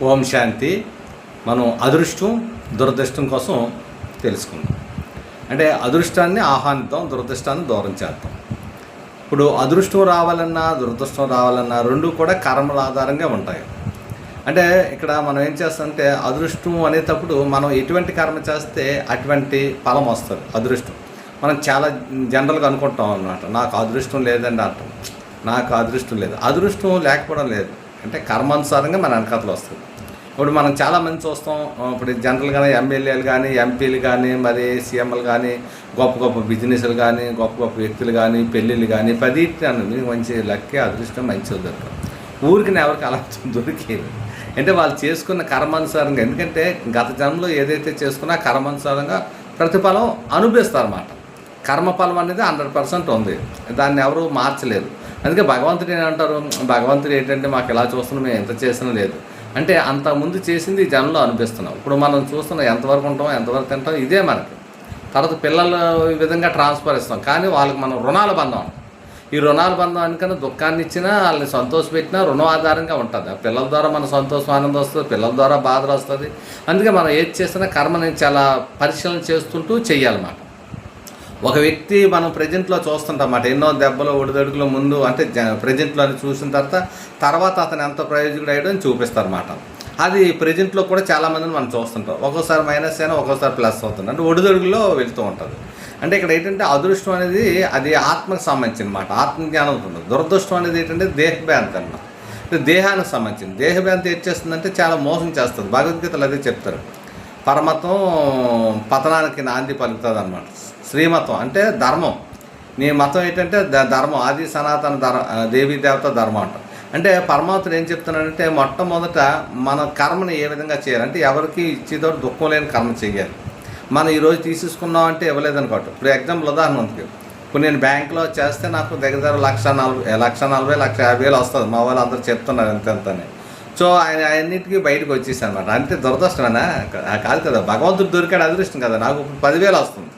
ఓం శాంతి. మనం అదృష్టం దురదృష్టం కోసం తెలుసుకుందాం. అంటే అదృష్టాన్ని ఆహ్వానిద్దాం దురదృష్టాన్ని దూరం చేద్దాం. ఇప్పుడు అదృష్టం రావాలన్నా దురదృష్టం రావాలన్నా రెండు కూడా కర్మల ఆధారంగా ఉంటాయి. అంటే ఇక్కడ మనం ఏం చేస్తామంటే అదృష్టం అనేటప్పుడు మనం ఎటువంటి కర్మ చేస్తే అటువంటి ఫలం వస్తుంది అదృష్టం. మనం చాలా జనరల్గా అనుకుంటాం అన్నమాట నాకు అదృష్టం లేదండి అంటాం. నాకు అదృష్టం లేదు. అదృష్టం లేకపోవడం లేదు. అంటే కర్మానుసారంగా మన వెనకతలు వస్తుంది ఇప్పుడు మనం చాలా మంది చూస్తాం ఇప్పుడు జనరల్గా ఎమ్మెల్యేలు కానీ ఎంపీలు కానీ మరి సీఎంలు కానీ గొప్ప గొప్ప బిజినెస్లు కానీ గొప్ప గొప్ప వ్యక్తులు కానీ పెళ్ళిళ్ళు కానీ పది మీకు మంచి లక్కి అదృష్టం మంచిగా దొరకదు ఊరికి ఎవరికి అలా దొరికేది. అంటే వాళ్ళు చేసుకున్న కర్మానుసారంగా ఎందుకంటే గత జన్మలో ఏదైతే చేసుకున్నా కర్మానుసారంగా ప్రతిఫలం అనుభవిస్తారన్నమాట. కర్మఫలం అనేది హండ్రెడ్ పర్సెంట్ ఉంది. దాన్ని ఎవరు మార్చలేరు అందుకే భగవంతుడు ఏమంటారు? భగవంతుడు ఏంటంటే మాకు ఇలా చూస్తున్నాం మేము ఎంత చేసినా లేదు. అంటే అంత ముందు చేసింది జనంలో అనిపిస్తున్నాం ఇప్పుడు మనం చూస్తున్నాం ఎంతవరకు ఉంటాం ఎంతవరకు తింటాం ఇదే మనకి. తర్వాత పిల్లలు ఈ విధంగా ట్రాన్స్ఫర్ ఇస్తాం కానీ వాళ్ళకి మనం రుణాల బంధం. ఈ రుణాల బంధం అనుకన్నా దుఃఖాన్ని ఇచ్చినా వాళ్ళని సంతోషపెట్టినా రుణం ఆధారంగా ఉంటుంది. ఆ పిల్లల ద్వారా మన సంతోషం ఆనందం వస్తుంది. పిల్లల ద్వారా బాధలు వస్తుంది. అందుకే మనం ఏది చేసినా కర్మని చాలా పరిశీలన చేస్తుంటూ చెయ్యాలన్నమాట. ఒక వ్యక్తి మనం ప్రజెంట్లో చూస్తుంటామాట ఎన్నో దెబ్బలు ఒడిదడుగుల ముందు అంటే ప్రజెంట్లో అని చూసిన తర్వాత తర్వాత అతను ఎంత ప్రయోజకుడు అయ్యాడో అని చూపిస్తారన్నమాట. అది ప్రజెంట్లో కూడా చాలామందిని మనం చూస్తుంటాం. ఒక్కోసారి మైనస్ అయినా ఒక్కోసారి ప్లస్ అవుతుంది. అంటే ఒడిదడుగులో వెళ్తూ ఉంటుంది. అంటే ఇక్కడ ఏంటంటే అదృష్టం అనేది అది ఆత్మకు సంబంధించిన మాట ఆత్మజ్ఞానం ఉంటుంది. దురదృష్టం అనేది ఏంటంటే దేహభ్యాంతి అన్నమాట. దేహానికి సంబంధించింది. దేహభ్యాంతి ఏం చేస్తుందంటే చాలా మోసం చేస్తుంది. భగవద్గీతలు అదే చెప్తారు. పరమతం పతనానికి నాంది పలుకుతుంది అన్నమాట. శ్రీమతం అంటే ధర్మం. నీ మతం ఏంటంటే ద- ధర్మం ఆది సనాతన ధర్ దేవీ దేవత ధర్మం అంట. అంటే పరమాత్ముడు ఏం చెప్తున్నాడంటే మొట్టమొదట మన కర్మని ఏ విధంగా చేయాలి? అంటే ఎవరికి ఇచ్చేదో దుఃఖం లేని కర్మ చేయాలి. మనం ఈరోజు తీసేసుకున్నాం అంటే ఇవ్వలేదనుకోవటం ఇప్పుడు ఎగ్జాంపుల్ ఉదాహరణ ఉంది ఇప్పుడు నేను బ్యాంకులో చేస్తే నాకు దగ్గర దగ్గర లక్ష నలభై లక్ష నలభై లక్ష యాభై వేలు వస్తుంది. మా వాళ్ళు అందరూ చెప్తున్నారు ఎంత సో ఆయన అన్నిటికీ బయటకు వచ్చేసి అనమాట అంతే దురదృష్టమేనా కాదు కదా. భగవంతుడు దొరికాడు అదృష్టం కదా. నాకు ఇప్పుడు పదివేలు వస్తుంది.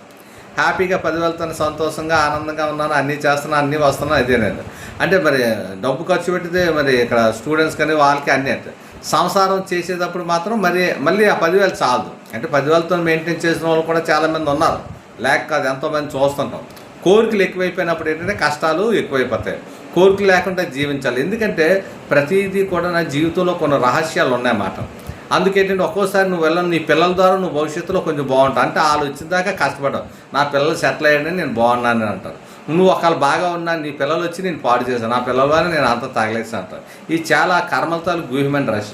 హ్యాపీగా పదివేలతో సంతోషంగా ఆనందంగా ఉన్నాను అన్నీ చేస్తున్నాను అన్నీ వస్తున్నాను అదే నేను. అంటే మరి డబ్బు ఖర్చు పెట్టితే మరి ఇక్కడ స్టూడెంట్స్ కానీ వాళ్ళకి అన్నీ అంటే. సంసారం చేసేటప్పుడు మాత్రం మరి మళ్ళీ ఆ పదివేలు చాలదు. అంటే పదివేలతో మెయింటైన్ చేసిన వాళ్ళు కూడా చాలామంది ఉన్నారు. లేక కాదు ఎంతోమంది చూస్తుంటాం. కోరికలు ఎక్కువైపోయినప్పుడు ఏంటంటే కష్టాలు ఎక్కువైపోతాయి. కోరికలు లేకుండా జీవించాలి. ఎందుకంటే ప్రతిదీ కూడా నా జీవితంలో కొన్ని రహస్యాలు ఉన్నాయన్నమాట అందుకేంటంటే ఒక్కోసారి నువ్వు వెళ్ళను నీ పిల్లల ద్వారా నువ్వు భవిష్యత్తులో కొంచెం బాగుంటావు అంటే వాళ్ళు వచ్చిన దాకా కష్టపడవు నా పిల్లలు సెటిల్ అయ్యాడని నేను బాగున్నానని అంటారు. నువ్వు ఒకళ్ళు బాగా ఉన్నా నీ పిల్లలు వచ్చి నేను పాడు చేశాను. నా పిల్లల ద్వారా నేను అంత తగలేసి అంటారు. ఇది చాలా కర్మలతో గుహ్యమైన రష్